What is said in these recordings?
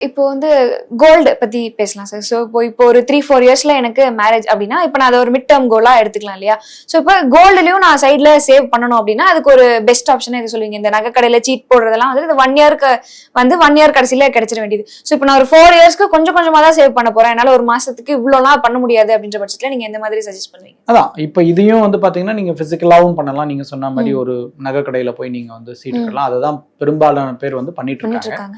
இப்போ வந்து கோல்டு பத்தி பேசலாம் சார் ஸோ இப்போ இப்போ ஒரு த்ரீ ஃபோர் இயர்ஸ்ல எனக்கு மேரேஜ் அப்படின்னா இப்போ நான் அதை ஒரு மிட் டேர்ம் கோலா எடுத்துக்கலாம் இல்லையா? ஸோ இப்போ கோல்டுலயும் நான் சைட்ல சேவ் பண்ணணும் அப்படின்னா அதுக்கு ஒரு பெஸ்ட் ஆப்ஷன் எது சொல்லுவீங்க. இந்த நகை கடையில சீட் போடுறதெல்லாம் வந்து இந்த ஒன் இயர்க்கு வந்து ஒன் இயர் கடைசியில கிடைச்சிட வேண்டியது. ஸோ இப்போ நான் ஒரு ஃபோர் இயர்ஸ்க்கு கொஞ்சம் கொஞ்சமா தான் சேவ் பண்ண போறேன். என்னால ஒரு மாசத்துக்கு இவ்வளோலாம் பண்ண முடியாது அப்படின்ற பட்சத்துல நீங்க எந்த மாதிரி சஜஸ்ட் பண்ணுவீங்க? அதான் இப்போ இதையும் வந்து பாத்தீங்கன்னா நீங்க பிசிக்கலாவும் பண்ணலாம். நீங்க சொன்ன மாதிரி ஒரு நகை கடையில போய் நீங்க வந்து சீட் கட்டலாம். அதுதான் பெரும்பாலான பேர் வந்து பண்ணிட்டு இருக்காங்க.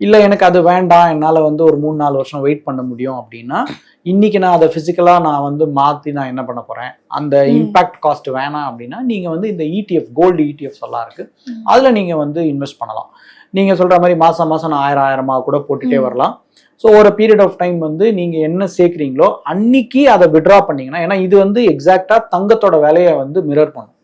இல்ல எனக்கு அது வேண்டாம் என்னால வந்து ஒரு மூணு நாலு வருஷம் வெயிட் பண்ண முடியும் அப்படின்னா இன்னைக்கு நான் அதை பிசிக்கலா நான் வந்து மாத்தி நான் என்ன பண்ண போறேன் அந்த. இம்பாக்ட் காஸ்ட் வேணாம் அப்படின்னா நீங்க வந்து இந்த இடிஎஃப் கோல்டு இடிஎஃப்ஸ் எல்லாம் இருக்கு ம். அதுல நீங்க வந்து இன்வெஸ்ட் பண்ணலாம் நீங்க சொல்ற மாதிரி மாசம் மாசம் நான் ஆயிரம் ஆயிரமா கூட போட்டுட்டே ம். வரலாம் ஸோ ஒரு பீரியட் ஆஃப் டைம் வந்து நீங்க என்ன சேர்க்குறீங்களோ அன்னைக்கு அதை விட்ரா பண்ணீங்கன்னா ஏன்னா இது வந்து எக்ஸாக்டா தங்கத்தோட விலையை வந்து மிரர் பண்ணும்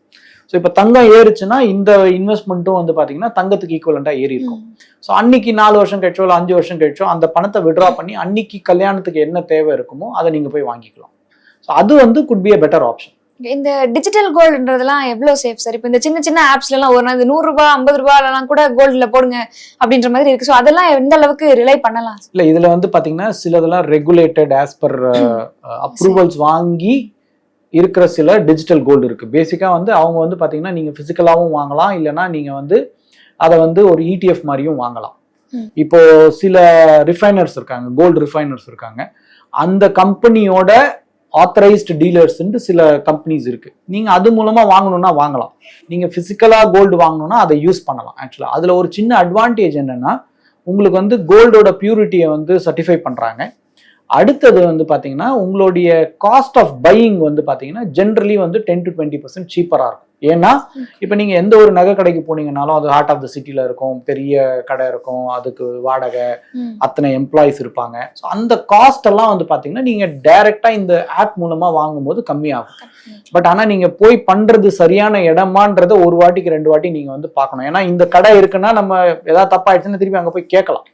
ஸோ இப்போ தங்கம் ஏறுச்சுன்னா இந்த இன்வெஸ்ட்மெண்ட்டும் வந்து பாத்தீங்கன்னா தங்கத்துக்கு ஈக்குவலண்டா ஏறி இருக்கும். ஸோ அன்னைக்கு நாலு வருஷம் கழிச்சோ இல்லை அஞ்சு வருஷம் கழிச்சோ அந்த பணத்தை விட்ரா பண்ணி அன்னைக்கு கல்யாணத்துக்கு என்ன தேவை இருக்குமோ அதை நீங்க போய் வாங்கிக்கலாம். ஸோ அது வந்து good be a better option இந்த டிஜிட்டல் கோல்டுன்றதெல்லாம் எவ்வளவு சேஃப் சார் இப்போ இந்த சின்ன சின்ன ஆப்ஸ்ல எல்லாம் ஒரு நாள் நூறு ரூபாய் ஐம்பது ரூபாய்லாம் கூட கோல்டுல போடுங்க அப்படின்ற மாதிரி இருக்கு. ஸோ அதெல்லாம் எந்த அளவுக்கு ரிலை பண்ணலாம்? இல்ல இதுல வந்து பாத்தீங்கன்னா சிலதெல்லாம் ரெகுலேட்டட் ஆஸ் பர் அப்ரூவல்ஸ் வாங்கி இருக்கிற சில டிஜிட்டல் கோல்டு இருக்கு. பேசிக்கா வந்து அவங்க வந்து பாத்தீங்கன்னா நீங்க பிசிக்கலாவும் வாங்கலாம் இல்லைன்னா நீங்க வந்து அதை வந்து ஒரு இடிஎஃப் மாதிரியும் வாங்கலாம். இப்போ சில ரிஃபைனர்ஸ் இருக்காங்க கோல்டு ரிஃபைனர்ஸ் இருக்காங்க. அந்த கம்பெனியோட ஆத்தரைஸ்டு டீலர்ஸ்ன்ட்டு சில கம்பெனிஸ் இருக்கு. நீங்க அது மூலமா வாங்கணும்னா வாங்கலாம். நீங்க பிசிக்கலா கோல்டு வாங்கணும்னா அதை யூஸ் பண்ணலாம் ஆக்சுவலா அதுல ஒரு சின்ன அட்வான்டேஜ் என்னன்னா உங்களுக்கு வந்து கோல்டோட பியூரிட்டியை வந்து சர்டிஃபை பண்றாங்க. அடுத்தது வந்து பாத்தீங்கன்னா உங்களுடைய காஸ்ட் ஆஃப் பையிங் வந்து பாத்தீங்கன்னா ஜென்ரலி வந்து டென் டு டுவெண்ட்டி பர்சன்ட் சீப்பரா இருக்கும். ஏன்னா இப்போ நீங்க எந்த ஒரு நகை கடைக்கு போனீங்கனாலும் அது ஹார்ட் ஆஃப் த சிட்டில இருக்கும் பெரிய கடை இருக்கும் அதுக்கு வாடகை அத்தனை எம்ப்ளாயிஸ் இருப்பாங்க. ஸோ அந்த காஸ்ட் எல்லாம் வந்து பாத்தீங்கன்னா நீங்க டைரக்டா இந்த ஆப் மூலமா வாங்கும்போது கம்மியாகும் பட் ஆனா நீங்க போய் பண்றது சரியான இடமான்றத ஒரு வாட்டிக்கு ரெண்டு வாட்டி நீங்க வந்து பார்க்கணும். ஏன்னா இந்த கடை இருக்குன்னா நம்ம ஏதாவது தப்பாயிடுச்சுன்னா திருப்பி அங்க போய் கேட்கலாம்.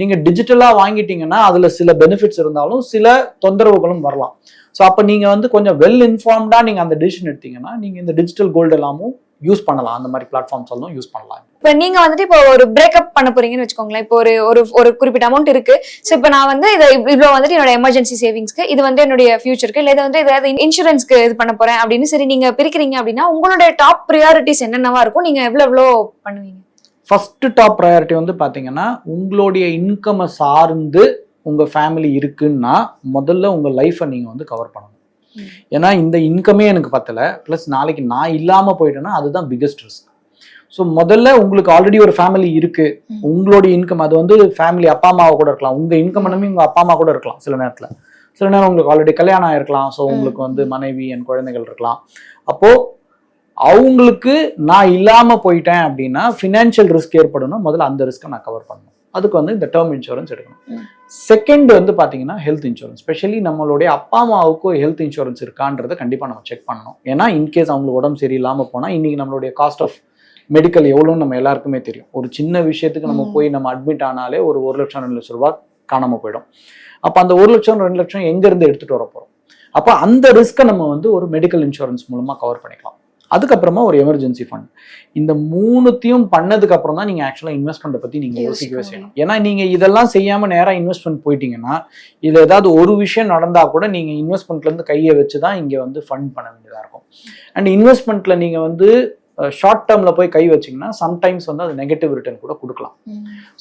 நீங்க டிஜிட்டலா வாங்கிட்டீங்கன்னா அதுல சில பெனிஃபிட்ஸ் இருந்தாலும் சில தொந்தரவுகளும் வரலாம். ஸோ அப்போ நீங்க வந்து கொஞ்சம் வெல் இன்ஃபார்ம்டா நீங்க அந்த டிசிஷன் எடுத்தீங்கன்னா நீங்க இந்த டிஜிட்டல் கோல்டு எல்லாமும் யூஸ் பண்ணலாம். அந்த மாதிரி பிளாட்ஃபார்ம்ஸ் எல்லாம் யூஸ் பண்ணலாம். இப்போ நீங்க வந்துட்டு இப்போ ஒரு பிரேக்கப் பண்ண போறீங்கன்னு வச்சுக்கோங்களேன். இப்போ ஒரு ஒரு ஒரு குறிப்பிட்ட அமௌண்ட் இருக்கு. ஸோ இப்போ நான் வந்து இதை இவ்வளோ வந்துட்டு என்னோட எமர்ஜென்சி சேவிங்ஸ்க்கு இது வந்து என்னுடைய ஃபியூச்சருக்கு இல்லை இது வந்து ஏதாவது இன்சூரன்ஸ்க்கு இது பண்ண போறேன் அப்படின்னு சரி நீங்க பிரிக்கிறீங்க அப்படின்னா உங்களுடைய டாப் ப்ரியாரிட்டிஸ் என்னென்னவா இருக்கும்? நீங்க எவ்வளவு எவ்வளோ பண்ணுவீங்க? ஃபர்ஸ்ட் டாப் ப்ரையாரிட்டி வந்து பாத்தீங்கன்னா உங்களுடைய இன்கமை சார்ந்து உங்க ஃபேமிலி இருக்குன்னா முதல்ல உங்க லைஃப்பை நீங்க வந்து கவர் பண்ணணும். ஏன்னா இந்த இன்கமே எனக்கு பத்தல. ப்ளஸ் நாளைக்கு நான் இல்லாம போயிட்டேன்னா அதுதான் பிக்கஸ்ட் ரிஸ்க் ஸோ முதல்ல உங்களுக்கு ஆல்ரெடி ஒரு ஃபேமிலி இருக்கு. ம். உங்களுடைய இன்கம் அது வந்து ஃபேமிலி அப்பா அம்மாவை கூட இருக்கலாம். உங்க இன்கம் என்னமே உங்க அப்பா அம்மா கூட இருக்கலாம் சில நேரத்துல. சில நேரம் உங்களுக்கு ஆல்ரெடி கல்யாணம் ஆயிருக்கலாம். ஸோ உங்களுக்கு வந்து மனைவி என் குழந்தைகள் இருக்கலாம். அப்போ அவங்களுக்கு நான் இல்லாம போயிட்டேன் அப்படின்னா ஃபினான்ஷியல் ரிஸ்க் ஏற்படணும். முதல்ல அந்த ரிஸ்க்கை நான் கவர் பண்ணணும். அதுக்கு வந்து இந்த டேர்ம் இன்சூரன்ஸ் எடுக்கணும். செகண்ட் வந்து பாத்தீங்கன்னா ஹெல்த் இன்சூரன்ஸ் ஸ்பெஷலி நம்மளுடைய அப்பா அம்மாவுக்கும் ஹெல்த் இன்சூரன்ஸ் இருக்கான்றதை கண்டிப்பா நம்ம செக் பண்ணணும். ஏன்னா இன்கேஸ் அவங்களுக்கு உடம்பு சரியில்லாம போனா இன்னைக்கு நம்மளுடைய காஸ்ட் ஆஃப் மெடிக்கல் எவ்வளோன்னு நம்ம எல்லாருக்குமே தெரியும். ஒரு சின்ன விஷயத்துக்கு நம்ம. போய் நம்ம அட்மிட் ஆனாலே ஒரு ஒரு லட்சம் ரெண்டு லட்சம் ரூபாய் காணாம போயிடும். அப்போ அந்த ஒரு லட்சம் ரெண்டு லட்சம் எங்க இருந்து எடுத்துட்டு வர போறோம்? அப்போ அந்த ரிஸ்க்கை நம்ம வந்து ஒரு மெடிக்கல் இன்சூரன்ஸ் மூலமா கவர் பண்ணிக்கலாம். அதுக்கப்புறமா ஒரு எமர்ஜென்சி ஃபண்ட் இந்த மூணுத்தையும் பண்ணதுக்கு அப்புறம் தான் நீங்க ஆக்சுவலா இன்வெஸ்ட்மெண்ட் பத்தி நீங்க யோசிக்கவே யோசிக்க செய்யணும். ஏன்னா நீங்க இதெல்லாம் செய்யாம நேரா இன்வெஸ்ட்மெண்ட் போயிட்டீங்கன்னா இதுல ஏதாவது ஒரு விஷயம் நடந்தா கூட நீங்க இன்வெஸ்ட்மெண்ட்ல இருந்து கையை வச்சு தான் இங்க வந்து ஃபண்ட் பண்ண வேண்டியதா இருக்கும். அண்ட் இன்வெஸ்ட்மெண்ட்ல நீங்க வந்து ஷார்ட் டேர்ம்ல போய் கை வச்சீங்கன்னா சம்டைம்ஸ் வந்து அது நெகட்டிவ் ரிட்டர்ன் கூட கொடுக்கலாம்.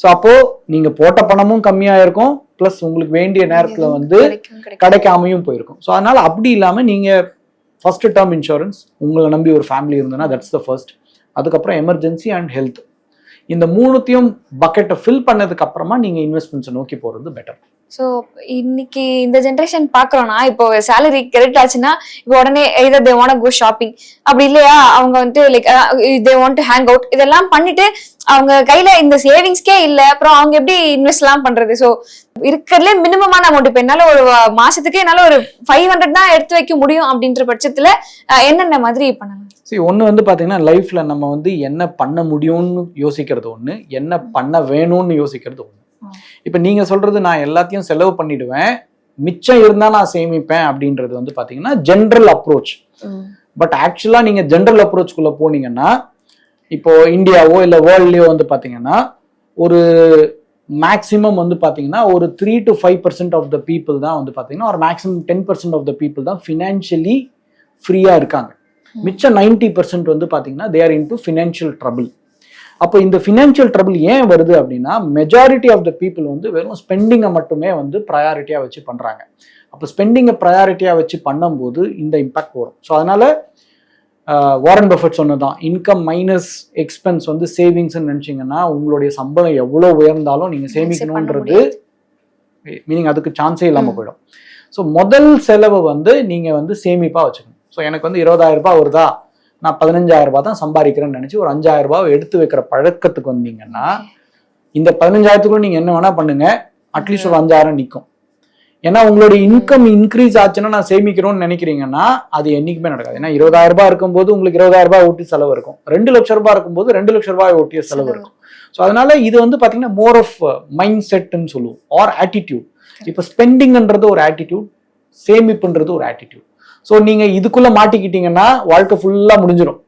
ஸோ அப்போ நீங்க போட்ட பணமும் கம்மியா இருக்கும் ப்ளஸ் உங்களுக்கு வேண்டிய நேரத்துல வந்து கிடைக்கும், கிடைக்கும். கிடைக்காமையும் போயிருக்கும். ஸோ அதனால அப்படி இல்லாம நீங்க ஃபர்ஸ்ட் டேர்ம் இன்சூரன்ஸ் உங்களை நம்பி ஒரு ஃபேமிலி இருந்ததுன்னா தட்ஸ் த ஃபர்ஸ்ட் அதுக்கப்புறம் எமர்ஜென்சி அண்ட் ஹெல்த் இந்த மூணுத்தையும் பக்கெட்டை ஃபில் பண்ணதுக்கு அப்புறமா நீங்க இன்வெஸ்ட்மெண்ட்ஸை நோக்கி போகிறது பெட்டர் ஸோ இன்னைக்கு இந்த ஜென்ரேஷன் பாக்குறோம்னா இப்போ சேலரி கிரெடிட் ஆச்சுன்னா இப்போ உடனே either they want go shopping அப்படி இல்லையா? அவங்க வந்துட்டு like they want to hang out இதெல்லாம் பண்ணிட்டு அவங்க கையில இந்த சேவிங்ஸ்க்கே இல்ல. அப்புறம் அவங்க எப்படி இன்வெஸ்ட் எல்லாம் பண்றது? ஸோ இருக்கிறதுல மினிமமான அமௌண்ட் இப்போ என்னால ஒரு மாசத்துக்கு என்னால ஒரு ஃபைவ் ஹண்ட்ரட் தான் எடுத்து வைக்க முடியும் அப்படின்ற பட்சத்துல uh, என்னென்ன மாதிரி பண்ணலாம்? சரி ஒன்று வந்து பார்த்தீங்கன்னா லைஃப்ல நம்ம வந்து என்ன பண்ண முடியும்னு யோசிக்கிறது ஒன்று என்ன பண்ண வேணும்னு யோசிக்கிறது ஒன்று இப்போ நீங்க சொல்றது நான் எல்லாத்தையும் செலவு பண்ணிடுவேன். மிச்சம் இருந்தா நான் சேமிப்பேன் அப்படின்றது வந்து பார்த்தீங்கன்னா ஜென்ரல் அப்ரோச் பட் ஆக்சுவலா நீங்க ஜென்ரல் அப்ரோச்குள்ள போனீங்கன்னா இப்போ இந்தியாவோ இல்லை வேர்ல்ட்லயோ வந்து பார்த்தீங்கன்னா ஒரு மேக்ஸிமம் வந்து பார்த்தீங்கன்னா ஒரு three to five percent of the people தான் வந்து பார்த்தீங்கன்னா ஒரு maximum ten percent of the people தான் ஃபினான்ஷியலி ஃப்ரீயாக இருக்காங்க. மிச்சம் நைன்டி பர்சன்ட் வந்து பார்த்தீங்கன்னா they are into financial trouble அப்போ இந்த ஃபினான்ஷியல் ட்ரபிள் ஏன் வருது அப்படின்னா மெஜாரிட்டி ஆஃப் த பீப்புள் வந்து வெறும் ஸ்பெண்டிங்கை மட்டுமே வந்து ப்ரையாரிட்டியாக வச்சு பண்ணுறாங்க அப்போ ஸ்பெண்டிங்கை ப்ரையாரிட்டியாக வச்சு பண்ணும்போது இந்த இம்பாக்ட் வரும். ஸோ அதனால வாரன் பஃபட் சொன்னதான் இன்கம் மைனஸ் எக்ஸ்பென்ஸ் வந்து சேவிங்ஸ்னு நினச்சிங்கன்னா உங்களுடைய சம்பளம் எவ்வளோ உயர்ந்தாலும் நீங்கள் சேமிக்கணுன்றது மீனிங் அதுக்கு சான்ஸே இல்லாமல் போயிடும். ஸோ முதல் செலவு வந்து நீங்கள் வந்து சேமிப்பாக வச்சுக்கணும். ஸோ எனக்கு வந்து இருபதாயிரம் ரூபாய் வருதா? நான் பதினஞ்சாயிரம் ரூபாய் தான் சம்பாதிக்கிறேன்னு நினச்சி ஒரு அஞ்சாயிரம் ரூபாய் எடுத்து வைக்கிற பழக்கத்துக்கு வந்தீங்கன்னா இந்த பதினஞ்சாயிரத்துக்குள்ள நீங்கள் என்ன வேணால் பண்ணுங்க. அட்லீஸ்ட் ஒரு அஞ்சாயிரம் நிற்கும் ஏன்னா உங்களுடைய இன்கம் இன்க்ரீஸ் ஆச்சுன்னா நான் சேமிக்கிறோம்னு நினைக்கிறீங்கன்னா அது என்னைக்குமே நடக்காது. ஏன்னா இருபதாயிரம் ரூபாய் இருக்கும்போது உங்களுக்கு இருபதாயிரம் ரூபாய் ஓட்டி செலவு இருக்கும். ரெண்டு லட்சம் ரூபாய் இருக்கும்போது ரெண்டு லட்சம் ரூபாய் ஓட்டிய செலவு இருக்கும். ஸோ அதனால இது வந்து பார்த்தீங்கன்னா மோர் ஆஃப் மைண்ட் செட்னு சொல்லுவோம். ஆர் ஆட்டிடியூட் இப்போ ஸ்பெண்டிங்ன்றது ஒரு ஆட்டிடியூட் சேமிப்புன்றது ஒரு ஆட்டிடியூட் ஸோ நீங்கள் இதுக்குள்ளே மாட்டிக்கிட்டீங்கன்னா வாழ்க்கை ஃபுல்லாக முடிஞ்சிடும்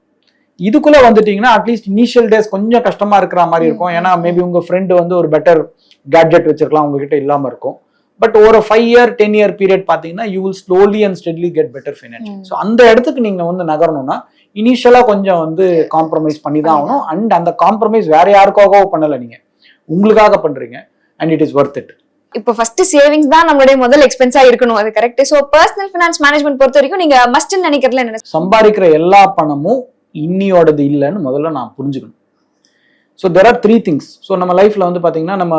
இதுக்குள்ளே வந்துட்டீங்கன்னா அட்லீஸ்ட் இனிஷியல் டேஸ் கொஞ்சம் கஷ்டமாக இருக்கிற மாதிரி இருக்கும். ஏன்னா மேபி உங்கள் ஃப்ரெண்டு வந்து ஒரு பெட்டர் கேட்ஜெட் வச்சிருக்கலாம் உங்ககிட்ட இல்லாமல் இருக்கும். பட் ஒரு five year ten year period பார்த்தீங்கன்னா you will slowly and steadily get better financial so அந்த இடத்துக்கு நீங்கள் வந்து நகரணும்னா இனிஷியலாக கொஞ்சம் வந்து காம்ப்ரமைஸ் பண்ணி தான் ஆகணும். அண்ட் அந்த காம்ப்ரமைஸ் வேற யாருக்காகவோ பண்ணலை நீங்கள் உங்களுக்காக பண்ணுறீங்க and it is worth it இப்போ ஃபர்ஸ்ட் சேவிங்ஸ் தான் நம்மளுடைய முதல் எக்ஸ்பென்ஸா இருக்கணும். அது correct so personal finance management பொறுத்த வரைக்கும் நீங்க மஸ்ட் நினைக்கிறதுல என்ன? சம்பாதிக்கிற எல்லா பணமும் இன்னியோடது இல்லைன்னு முதல்ல நான் புரிஞ்சுக்கணும். So there are three things so நம்ம லைஃப்பில் வந்து பார்த்தீங்கன்னா நம்ம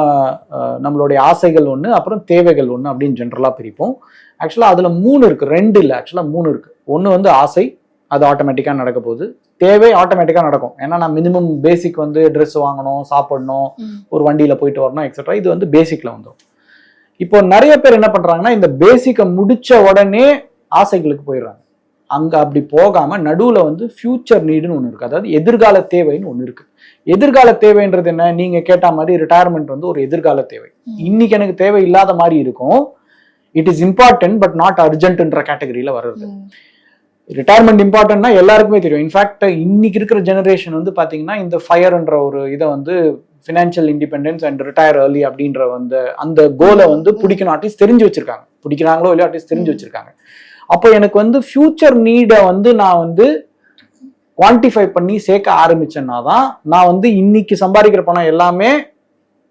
நம்மளுடைய ஆசைகள் ஒன்று அப்புறம் தேவைகள் ஒன்று அப்படின்னு ஜென்ரலாக பிரிப்போம். ஆக்சுவலாக அதில் மூணு இருக்குது ரெண்டு இல்லை. ஆக்சுவலாக மூணு இருக்குது ஒன்று வந்து ஆசை அது ஆட்டோமேட்டிக்காக நடக்க போகுது. தேவை ஆட்டோமேட்டிக்காக நடக்கும். ஏன்னா நான் மினிமம் பேசிக் வந்து ட்ரெஸ் வாங்கணும் சாப்பிடணும் ஒரு வண்டியில் போயிட்டு வரணும் எக்ஸெட்ரா இது வந்து பேசிக்கில் வந்துடும் இப்போ நிறைய பேர் என்ன பண்ணுறாங்கன்னா இந்த பேசிக்கை முடிச்ச உடனே ஆசைகளுக்கு போயிடுறாங்க. அங்கே அப்படி போகாமல் நடுவில் வந்து ஃபியூச்சர் நீடுன்னு ஒன்று இருக்குது அதாவது எதிர்கால தேவைன்னு ஒன்று இருக்குது எதிர்கால தேவைன்றது என்ன? நீங்கள் கேட்ட மாதிரி ரிட்டையர்மெண்ட் வந்து ஒரு எதிர்கால தேவை. இன்னைக்கு எனக்கு தேவை இல்லாத மாதிரி இருக்கும். It is important but not அர்ஜென்ட்ன்ற கேட்டகரியில் வருது ரிட்டையர்மெண்ட் இம்பார்ட்டன்ட்னா எல்லாருக்குமே தெரியும். இன்ஃபேக்ட் இன்னைக்கு இருக்கிற ஜெனரேஷன் வந்து பாத்தீங்கன்னா இந்த ஃபயர்ன்ற ஒரு இதை வந்து financial independence and retire early அப்படின்ற அந்த அந்த கோலை வந்து பிடிக்கணும். அட்லீஸ்ட் தெரிஞ்சு வச்சிருக்காங்க. பிடிக்கிறாங்களோ இல்லையோ அட்லீஸ்ட் தெரிஞ்சு வச்சிருக்காங்க. அப்போ எனக்கு வந்து ஃபியூச்சர் நீடை வந்து நான் வந்து குவான்டிஃபை பண்ணி சேர்க்க ஆரம்பிச்சேன்னா தான் நான் வந்து இன்னைக்கு சம்பாதிக்கிற பணம் எல்லாமே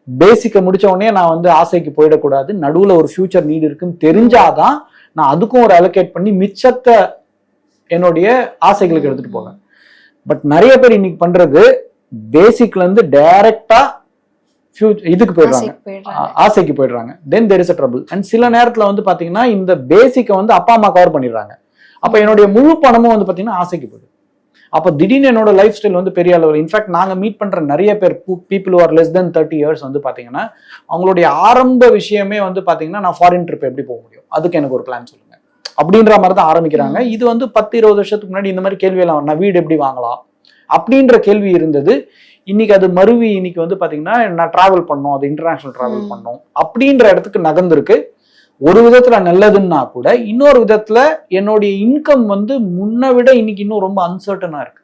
பேசிக்கை முடிச்ச உடனே நான் வந்து ஆசைக்கு போயிடக்கூடாது. நடுவில் ஒரு ஃபியூச்சர் நீடு இருக்குன்னு தெரிஞ்சாதான் நான் அதுக்கும் ஒரு அலோகேட் பண்ணி மிச்சத்தை என்னுடைய ஆசைகளுக்கு எடுத்துட்டு போவேன். பட் நிறைய பேர் இன்னைக்கு பண்றது பேசிக்ல இருந்து டைரக்டா இதுக்கு போயிடுறாங்க. ஆசைக்கு போயிடுறாங்க. Then there is a trouble and சில நேரத்துல வந்து பாத்தீங்கன்னா இந்த பேசிக்கை வந்து அப்பா அம்மா கவர் பண்ணிடுறாங்க. அப்ப என்னுடைய முழு பணமும் வந்து பாத்தீங்கன்னா ஆசைக்கு போயிடுது. அப்ப திடீர்னு என்னோட லைஃப் ஸ்டைல் வந்து பெரிய அளவில் இன்ஃபேக்ட் நாங்க மீட் பண்ற நிறைய பேர் people are less than thirty years வந்து பாத்தீங்கன்னா அவங்களுடைய ஆரம்ப விஷயமே வந்து பாத்தீங்கன்னா நான் ஃபாரின் ட்ரிப் எப்படி போக முடியும்? அதுக்கு எனக்கு ஒரு பிளான் சொல்லுங்க. அப்படின்ற மாதிரி தான் ஆரம்பிக்கிறாங்க இது வந்து பத்து இருபது வருஷத்துக்கு முன்னாடி இந்த மாதிரி கேள்வி எல்லாம் நான் வீடு எப்படி வாங்கலாம்? அப்படின்ற கேள்வி இருந்தது. இன்னைக்கு அது மருவி இன்னைக்கு வந்து பாத்தீங்கன்னா நான் டிராவல் பண்ணோம். அது இன்டர்நேஷனல் டிராவல். பண்ணோம். அப்படின்ற இடத்துக்கு நகர்ந்திருக்கு. ஒரு விதத்துல நல்லதுன்னா கூட இன்னொரு விதத்துல என்னுடைய இன்கம் வந்து முன்ன விட இன்னைக்கு இன்னும் ரொம்ப அன்சர்டனா இருக்கு.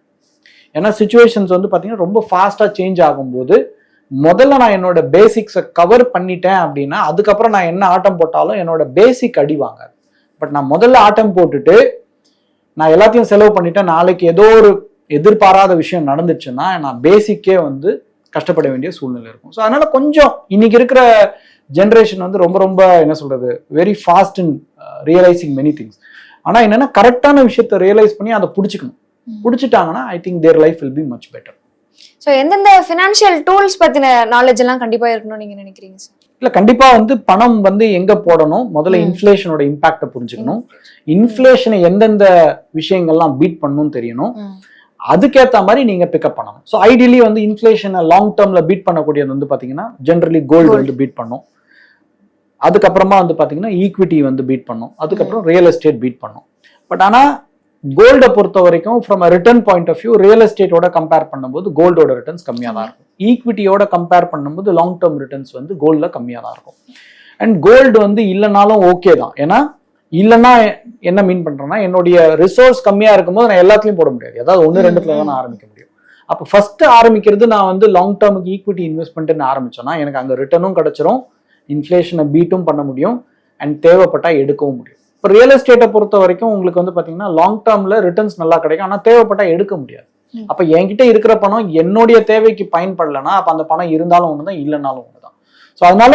ஏன்னா சுச்சுவேஷன்ஸ் வந்து பாத்தீங்கன்னா ரொம்ப ஃபாஸ்டா சேஞ்ச் ஆகும்போது முதல்ல நான் என்னோட பேசிக்ஸை கவர் பண்ணிட்டேன் அப்படின்னா அதுக்கப்புறம் நான் என்ன ஆட்டம் போட்டாலும் என்னோட பேசிக் அடி வாங்காது. பட் நான் முதல்ல ஆட்டம் போட்டுட்டு நான் எல்லாத்தையும் செலவு பண்ணிட்டேன். நாளைக்கு ஏதோ ஒரு எதிர்பாராத விஷயம் நடந்துச்சுன்னா நான் பேசிக்கே வந்து கஷ்டப்பட வேண்டிய சூழ்நிலை இருக்கும். ஸோ அதனால கொஞ்சம் இன்னைக்கு இருக்கிற ஜென்ரேஷன் வந்து ரொம்ப ரொம்ப என்ன சொல்றது very fast in realizing many things ஆனா என்னன்னா கரெக்டான விஷயத்தை ரியலைஸ் பண்ணி அதை பிடிச்சிக்கணும். பிடிச்சிட்டாங்கன்னா I think their life will be much better so எந்தெந்த ஃபினான்ஷியல் டூல்ஸ் பத்தின நாலேஜ் எல்லாம் கண்டிப்பா இருக்கணும்னு நீங்க நினைக்கிறீங்க சார் இல்ல கண்டிப்பா வந்து பணம் வந்து எங்க போடணும்? முதல்ல. இன்ஃபிளேஷனோட இம்பாக்ட புரிஞ்சுக்கணும். இன்ஃபிளேஷனை எந்தெந்த விஷயங்கள்லாம் பீட் பண்ணணும்னு தெரியணும். அதுக்கேத்த மாதிரி நீங்க பிக்கப் பண்ணணும். ஸோ ஐடியலி வந்து இன்ஃபிளேஷனை லாங் டேர்ம்ல பீட் பண்ணக்கூடியது வந்து பாத்தீங்கன்னா ஜென்ரலி கோல்டு. வந்து பீட் பண்ணும். அதுக்கப்புறமா வந்து பாத்தீங்கன்னா ஈக்விட்டி வந்து பீட் பண்ணும். அதுக்கப்புறம் ரியல் எஸ்டேட் பீட் பண்ணும். பட் ஆனா கோல்டை பொறுத்த வரைக்கும் from return point of view real எஸ்டேட்டோட compare பண்ணும்போது கோல்டோட ரிட்டர்ன்ஸ் கம்மியாக தான் இருக்கும். ஈக்விட்டியோட கம்பேர் பண்ணும்போது லாங் டேர்ம் ரிட்டர்ன்ஸ் வந்து கோல்டில் கம்மியாக தான் இருக்கும். அண்ட் கோல்டு வந்து இல்லைனாலும் ஓகே தான். ஏன்னா இல்லைன்னா என்ன மீன் பண்றேன்னா என்னுடைய ரிசோர்ஸ் கம்மியா இருக்கும்போது நான் எல்லாத்துலயும் போட முடியாது. ஏதாவது ஒன்று ரெண்டுத்துல தான் நான் ஆரம்பிக்க முடியும். அப்போ ஃபர்ஸ்ட் ஆரம்பிக்கிறது நான் வந்து லாங் டேர்முக்கு ஈக்விட்டி இன்வெஸ்ட்மெண்ட்னு ஆரம்பிச்சேன்னா எனக்கு அங்கே ரிட்டர்னும் கிடைச்சிரும் இன்ஃப்ளேஷனை பீட்டும் பண்ண முடியும் அண்ட் தேவைப்பட்டா எடுக்கவும் முடியும். இப்போ ரியல் எஸ்டேட்டை பொறுத்த வரைக்கும் உங்களுக்கு வந்து பார்த்தீங்கன்னா லாங் டேர்மில் ரிட்டர்ன்ஸ் நல்லா கிடைக்கும் ஆனால் தேவைப்பட்டா எடுக்க முடியாது. அப்போ என்கிட்ட இருக்கிற பணம் என்னுடைய தேவைக்கு பயன்படலைன்னா அப்போ அந்த பணம் இருந்தாலும் ஒன்று தான் இல்லைனாலும் ஒன்று தான் ஸோ அதனால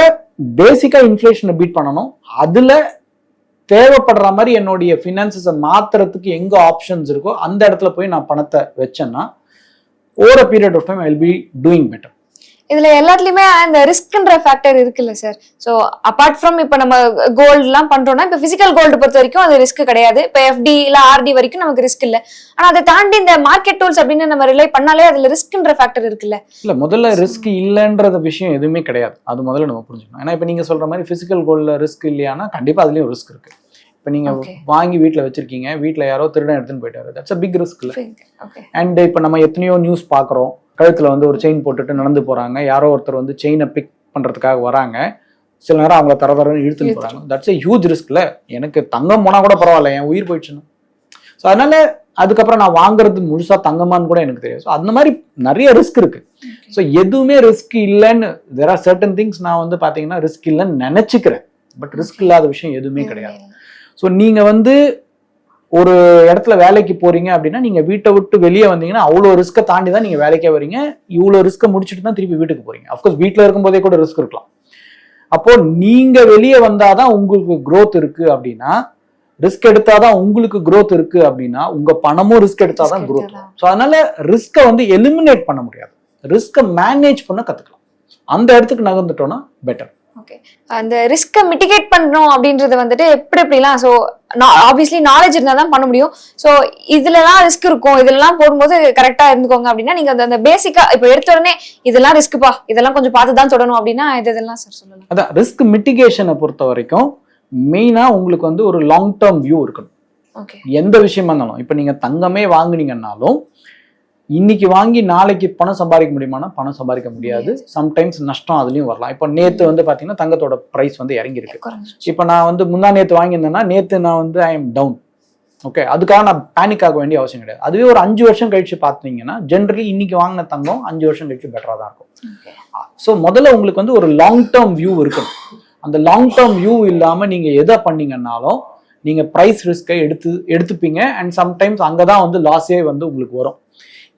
பேசிக்காக இன்ஃப்ளேஷனை பீட் பண்ணணும். அதில் தேவைப்படுற மாதிரி என்னுடைய ஃபினான்சஸை மாத்துறதுக்கு எங்கே ஆப்ஷன்ஸ் இருக்கோ அந்த இடத்துல போய் நான் பணத்தை வச்சேன்னா over period of time I be doing better இதுல எல்லாத்துலயுமே அந்த ரிஸ்க்ன்ற ஃபேக்டர் இருக்குல்ல சார் சோ அபார்ட் ஃப்ரம் இப்ப நம்ம கோல்டு எல்லாம் பண்றோம்னா இப்ப பிசிக்கல் கோல்டு பொறுத்த வரைக்கும் அது ரிஸ்க் கிடையாது. இப்ப எஃப்டி இல்ல ஆர்டி வரைக்கும் நமக்கு ரிஸ்க் இல்ல. ஆனா அதை தாண்டி இந்த மார்க்கெட் டூல்ஸ் அப்படின்னு நம்ம ரிலை பண்ணாலே அதுல ரிஸ்க்ன்ற ஃபேக்டர் இருக்குல்ல. இல்ல முதல்ல ரிஸ்க் இல்லைன்றது விஷயம் எதுவுமே கிடையாது. அது முதல்ல நம்ம புரிஞ்சுக்கணும். ஏன்னா இப்போ நீங்க சொல்ற மாதிரி பிசிக்கல் கோல்டில் ரிஸ்க் இல்லையானா கண்டிப்பா அதுலயும் ரிஸ்க் இருக்கு. இப்போ நீங்க. வாங்கி வீட்ல வச்சிருக்கீங்க வீட்ல யாரோ திருடன் எடுத்துன்னு போயிட்டாரு. தட்ஸ் அ பிக் ரிஸ்க் இல்ல. அண்ட் இப்போ நம்ம எத்தனையோ நியூஸ் பார்க்குறோம் கழுத்தில் வந்து ஒரு செயின் போட்டுட்டு நடந்து போகிறாங்க யாரோ ஒருத்தர் வந்து செயினை பிக் பண்ணுறதுக்காக வராங்க. சில நேரம் அவங்கள தர தரன்னு இழுத்துன்னு. போகிறாங்க தட்ஸ் a ஹியூஜ் ரிஸ்க்ல எனக்கு தங்கம் போனால் கூட பரவாயில்ல என் உயிர் போயிடுச்சுன்னு. ஸோ அதனால அதுக்கப்புறம் நான் வாங்குறது முழுசா தங்கமான்னு கூட எனக்கு தெரியும் ஸோ அந்த மாதிரி நிறைய ரிஸ்க் இருக்கு. ஸோ எதுவுமே ரிஸ்க் இல்லைன்னு தெர் ஆர் சர்டன் திங்ஸ் நான் வந்து பார்த்தீங்கன்னா ரிஸ்க் இல்லைன்னு நினச்சிக்கிறேன். பட் ரிஸ்க் இல்லாத விஷயம் எதுவுமே கிடையாது. ஸோ நீங்க வந்து ஒரு இடத்துல வேலைக்கு போறீங்க அப்படின்னா நீங்க வீட்டை விட்டு வெளியே வந்தீங்கன்னா அவ்வளோ ரிஸ்க்கை தாண்டி தான் நீங்க வேலைக்கே வரீங்க. இவ்வளோ ரிஸ்க்கை முடிச்சுட்டு தான் திருப்பி வீட்டுக்கு போறீங்க. அஃப்கோர்ஸ் வீட்டில் இருக்கும்போதே கூட ரிஸ்க் இருக்கலாம். அப்போ நீங்க வெளியே வந்தாதான் உங்களுக்கு growth இருக்கு அப்படின்னா ரிஸ்க் எடுத்தாதான் உங்களுக்கு growth இருக்கு அப்படின்னா உங்க பணமும் ரிஸ்க் எடுத்தாதான் எடுத்தாதான். ஸோ அதனால ரிஸ்க்கை வந்து எலிமினேட் பண்ண முடியாது. ரிஸ்க்கை மேனேஜ் பண்ண கத்துக்கலாம். அந்த இடத்துக்கு நகர்ந்துட்டோம்னா பெட்டர் ஓகே அந்த ரிஸ்க்கை மிட்டிகேட் பண்ணணும் அப்படின்றது வந்துட்டு எப்படி எப்படிலாம்? ஸோ ஆப்வியஸ்லி நாலேஜ் இருந்தால் தான் பண்ண முடியும். ஸோ இதுலலாம் ரிஸ்க் இருக்கும். இதெல்லாம் போடும்போது கரெக்டாக இருந்துக்கோங்க அப்படின்னா நீங்க அந்த- அந்த பேசிக்கா இப்போ எடுத்த உடனே இதெல்லாம் ரிஸ்க்குப்பா இதெல்லாம் கொஞ்சம் பார்த்து தான் தொடணும் அப்படின்னா இது இதெல்லாம் சார் சொல்லலாம். அதான் ரிஸ்க் மிட்டிகேஷனை பொறுத்த வரைக்கும் மெயினா உங்களுக்கு வந்து ஒரு லாங் டேர்ம் வியூ இருக்கணும். ஓகே எந்த விஷயமா இருந்தாலும் இப்போ நீங்க தங்கமே வாங்குனீங்கன்னாலும் இன்னைக்கு வாங்கி நாளைக்கு பணம் சம்பாதிக்க முடியுமானா பணம் சம்பாதிக்க முடியாது. சம்டைம்ஸ் நஷ்டம் அதுலயும் வரலாம். இப்போ நேத்து வந்து பாத்தீங்கன்னா தங்கத்தோட பிரைஸ் வந்து இறங்கி இருக்கு குறைஞ்சிச்சு இப்போ நான் வந்து முந்தா நேத்து வாங்கியிருந்தேன்னா நேத்து நான் வந்து ஐ எம் டவுன் ஓகே அதுக்காக நான் பேனிக் ஆக வேண்டிய அவசியம் கிடையாது. அதுவே ஒரு அஞ்சு வருஷம் கழிச்சு பார்த்தீங்கன்னா ஜென்ரலி இன்னைக்கு வாங்கின தங்கம் அஞ்சு வருஷம் கழிச்சு பெட்டரா தான் இருக்கும். ஸோ முதல்ல உங்களுக்கு வந்து ஒரு லாங் டேர்ம் வியூ இருக்கணும். அந்த லாங் டேர்ம் வியூ இல்லாம நீங்க எதை பண்ணீங்கன்னாலும் நீங்க ப்ரைஸ் ரிஸ்க்கை எடுத்து எடுத்துப்பீங்க. அண்ட் சம்டைம்ஸ் அங்கதான் வந்து லாஸே வந்து உங்களுக்கு வரும்.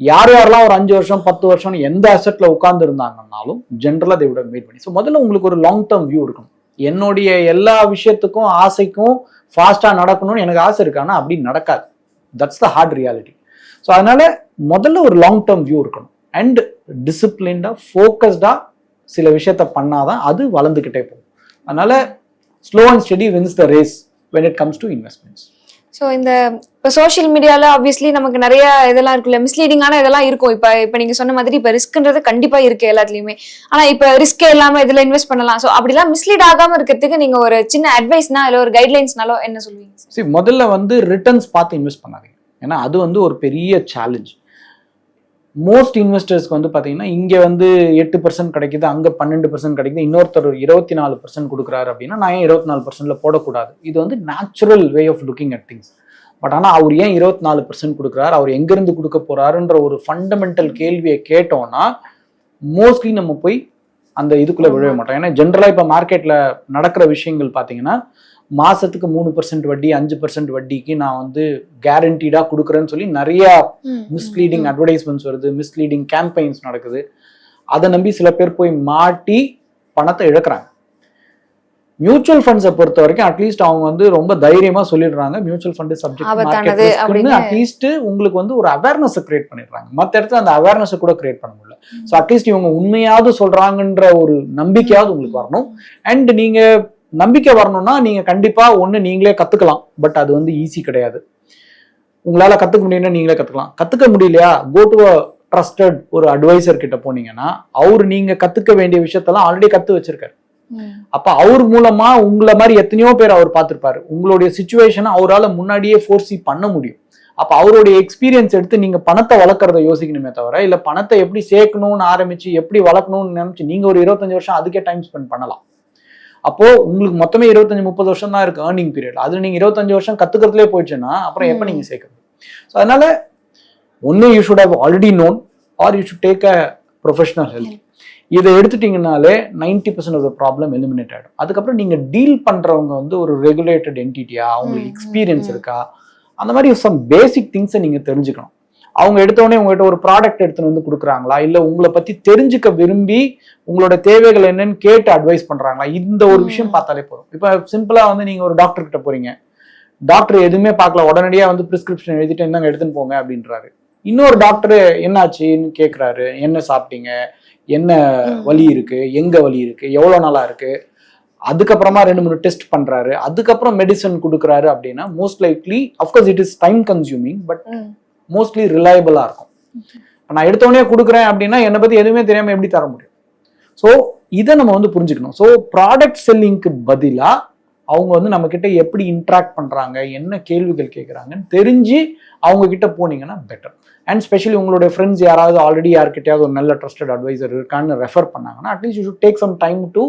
யார் யாரெல்லாம் ஒரு அஞ்சு வருஷம் பத்து வருஷம் எந்த அசெட்ல உட்கார்ந்து இருந்தாங்கன்னாலும் ஜென்ரலாக அதை விட மீட் பண்ணி ஸோ முதல்ல உங்களுக்கு ஒரு லாங் டேர்ம் வியூ இருக்கணும். என்னுடைய எல்லா விஷயத்துக்கும் ஆசைக்கும் ஃபாஸ்ட்டாக நடக்கணும்னு எனக்கு ஆசை இருக்கானா அப்படி நடக்காது. That's the hard reality so அதனால முதல்ல ஒரு லாங் டேர்ம் வியூ இருக்கணும் அண்ட் டிசிப்ளின்டா ஃபோக்கஸ்டா சில விஷயத்த பண்ணாதான் அது வளர்ந்துக்கிட்டே போகும். அதனால slow and steady wins the race when it comes to investments so இந்த இப்போ சோஷியல் மீடியாவில் ஆப்வியஸ்லி நமக்கு நிறைய இதெல்லாம் இருக்குல்ல மிஸ்லீடிங்கான இதெல்லாம் இருக்கும். இப்போ இப்போ நீங்கள் சொன்ன மாதிரி இப்போ ரிஸ்க்ன்றது கண்டிப்பாக இருக்கு எல்லாத்துலேயுமே. ஆனால் இப்போ ரிஸ்கே இல்லாமல் இதில் இன்வெஸ்ட் பண்ணலாம். ஸோ அப்படிலாம் மிஸ்லீட் ஆகாமல் இருக்கிறதுக்கு நீங்கள் ஒரு சின்ன அட்வைஸ்னா இல்லை ஒரு கைட்லைன்ஸ்னாலோ என்ன சொல்லுவீங்க? சரி முதல்ல வந்து ரிட்டர்ன்ஸ் பார்த்து இன்வெஸ்ட் பண்ணாதீங்க. ஏன்னா அது வந்து ஒரு பெரிய சேலஞ்ச் மோஸ்ட் இன்வெஸ்டர்ஸ்க்கு வந்து பார்த்தீங்கன்னா இங்கே வந்து எட்டு பர்சன்ட் கிடைக்குது அங்கே பன்னெண்டு பர்சன்ட் கிடைக்குது இன்னொருத்தர் இருபத்தி நாலு பர்சன்ட் கொடுக்குறாரு அப்படின்னா நான் ஏன் இருபத்தி நாலு பர்சன்ட்ல போடக்கூடாது? இது வந்து natural way of looking at things but ஆனால் அவர் ஏன் இருபத்தி நாலு பர்சன்ட் கொடுக்குறாரு? அவர் எங்கேருந்து கொடுக்க போறாருன்ற ஒரு ஃபண்டமெண்டல் கேள்வியை கேட்டோம்னா மோஸ்ட்லி நம்ம போய் அந்த இதுக்குள்ளே விழவே மாட்டோம். ஏன்னா ஜென்ரலாக இப்போ மார்க்கெட்டில் நடக்கிற விஷயங்கள் பார்த்தீங்கன்னா மாசத்துக்கு மூணு பர்சன்ட் வட்டி அஞ்சு பர்சன்ட் வட்டிக்கு நான் வந்து கேரண்டீடா கொடுக்குறேன்னு சொல்லி நிறைய மிஸ்லீடிங் அட்வர்டைஸ்மெண்ட்ஸ் வருது மிஸ்லீடிங் கேம்பெயின்ஸ் நடக்குது. அதை நம்பி சில பேர் போய் மாட்டி பணத்தை இழக்கிறாங்க. மியூச்சுவல் ஃபண்ட்ஸை பொறுத்த வரைக்கும் அட்லீஸ்ட் அவங்க வந்து ரொம்ப தைரியமா சொல்லிடுறாங்க. Mutual fund subject. அட்லீஸ்ட் உங்களுக்கு வந்து ஒரு அவேர்னஸ் கிரியேட் பண்ணிடுறாங்க. மற்ற இடத்துல அந்த அவேர்னஸ் கூட கிரியேட் பண்ண முடியல. ஸோ அட்லீஸ்ட் இவங்க உண்மையாவது சொல்றாங்கன்ற ஒரு நம்பிக்கையாவது உங்களுக்கு வரணும். அண்ட் நீங்க நம்பிக்கை வரணும்னா நீங்க கண்டிப்பா ஒண்ணு நீங்களே கத்துக்கலாம். பட் அது வந்து ஈஸி கிடையாது. உங்களால கத்துக்க முடியும்னா நீங்களே கத்துக்கலாம். கத்துக்க முடியலையா? கோ டு ட்ரஸ்டட் ஒரு அட்வைசர் கிட்ட போனீங்கன்னா அவர் நீங்க கத்துக்க வேண்டிய விஷயத்தெல்லாம் ஆல்ரெடி கத்து வச்சிருக்காரு. அப்ப அவர் மூலமா உங்களை மாதிரி எத்தனையோ பேர் அவர் பார்த்திருப்பாரு. உங்களுடைய சுச்சுவேஷனை அவரால முன்னாடியே ஃபோர்ஸி பண்ண முடியும். அப்ப அவருடைய எக்ஸ்பீரியன்ஸ் எடுத்து நீங்க பணத்தை வளர்க்கறத யோசிக்கணுமே தவிர இல்ல பணத்தை எப்படி சேர்க்கணும்னு ஆரம்பிச்சு எப்படி வளர்க்கணும்னு நினைச்சு நீங்க ஒரு இருபத்தஞ்சு வருஷம் அதுக்கே டைம் ஸ்பெண்ட் பண்ணலாம். அப்போ உங்களுக்கு மொத்தமே இருபத்தஞ்சு முப்பது வருஷம் தான் இருக்கு ஏர்னிங் பீரியட் அதுல நீங்க இருபத்தஞ்சு வருஷம் கத்துக்கிறதுலே போயிடுச்சுன்னா அப்புறம் எப்ப. நீங்க சேர்க்கறது? ஸோ அதனால ஒன்னு you should have already known or you should take a professional help இதை எடுத்துட்டீங்கனாலே ninety percent of the problem eliminate ஆகிடும் அதுக்கப்புறம் நீங்க டீல் பண்றவங்க வந்து ஒரு ரெகுலேட்டட் என்டிட்டியா அவங்களுக்கு எக்ஸ்பீரியன்ஸ். இருக்கா? அந்த மாதிரி சம் பேசிக் திங்ஸை நீங்க தெரிஞ்சுக்கணும். அவங்க எடுத்தோடனே உங்ககிட்ட ஒரு ப்ராடக்ட் எடுத்துன்னு வந்து கொடுக்குறாங்களா? இல்ல உங்களை பத்தி தெரிஞ்சுக்க விரும்பி உங்களோட தேவைகள் என்னன்னு கேட்டு அட்வைஸ் பண்றாங்களா? இந்த ஒரு விஷயம். பார்த்தாலே போதும். இப்போ சிம்பிளா வந்து நீங்க ஒரு டாக்டர் கிட்ட போறீங்க. டாக்டர் எதுவுமே பார்க்கல. உடனடியா வந்து பிரிஸ்கிரிப்ஷன் எழுதிட்டு இந்தாங்க எடுத்துன்னு போங்க அப்படின்றாரு. இன்னொரு டாக்டர் என்னாச்சுன்னு கேக்குறாரு. என்ன சாப்பிட்டீங்க? என்ன. வலி இருக்கு? எங்க வலி இருக்கு? எவ்வளவு நாளா இருக்கு? அதுக்கப்புறமா ரெண்டு மூணு டெஸ்ட் பண்றாரு. அதுக்கப்புறம் மெடிசன் கொடுக்குறாரு அப்படின்னா most likely of course it is time consuming but. Mostly ரிலையபிளாக இருக்கும். நான் எடுத்தோடனே கொடுக்குறேன் அப்படின்னா என்னை பற்றி எதுவுமே தெரியாமல் எப்படி தர முடியும்? ஸோ இதை நம்ம வந்து புரிஞ்சுக்கணும். ஸோ ப்ராடக்ட் செல்லிங்க்கு பதிலாக அவங்க வந்து நம்மக்கிட்ட எப்படி இன்ட்ராக்ட் பண்ணுறாங்க என்ன கேள்விகள் கேட்குறாங்கன்னு தெரிஞ்சு அவங்க கிட்ட போனீங்கன்னா பெட்டர் அண்ட் ஸ்பெஷலி உங்களுடைய ஃப்ரெண்ட்ஸ் யாராவது ஆல்ரெடி யார்கிட்டயாவது ஒரு நல்ல ட்ரஸ்டட் அட்வைசர் இருக்கான்னு ரெஃபர் பண்ணாங்கன்னா at least you should take some time to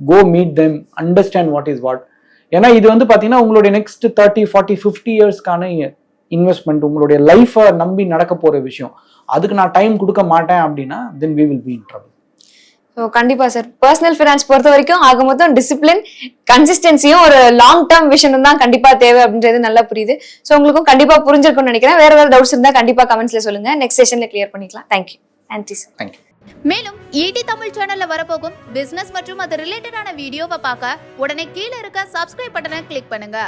go meet them understand what is what ஏன்னா இது வந்து பார்த்தீங்கன்னா உங்களுடைய நெக்ஸ்ட் தேர்ட்டி ஃபார்ட்டி ஃபிஃப்டி இயர்ஸ்க்கான இன்வெஸ்ட்மெண்ட் உங்களுடைய லைஃப்பை நம்பி நடக்க போற விஷயம். அதுக்கு நான் டைம் கொடுக்க மாட்டேன் அப்படின்னா then we will be in trouble so கண்டிப்பா சார் பர்சனல் ஃபினான்ஸ் பொறுத்த வரைக்கும் ஆக மொத்தம் டிசிப்ளின் கன்சிஸ்டன்சியும் ஒரு லாங் டேர்ம் விஷனும் தான் கண்டிப்பா தேவை அப்படின்றது நல்லா புரியுது. ஸோ உங்களுக்கும் கண்டிப்பா புரிஞ்சிருக்கும்னு நினைக்கிறேன். வேற ஏதாவது டவுட்ஸ் இருந்தா கண்டிப்பா கமெண்ட்ஸ்ல சொல்லுங்க. நெக்ஸ்ட் செஷன்ல கிளியர் பண்ணிக்கலாம். தேங்க்யூ நன்றி சார் தேங்க்யூ மேலும் ஈடி தமிழ் சேனல்ல வரப்போகும் பிசினஸ் மற்றும் அது ரிலேட்டடான வீடியோவை பார்க்க உடனே கீழே இருக்க சப்ஸ்கிரைப் பட்டனை கிளிக் பண்ணுங்க.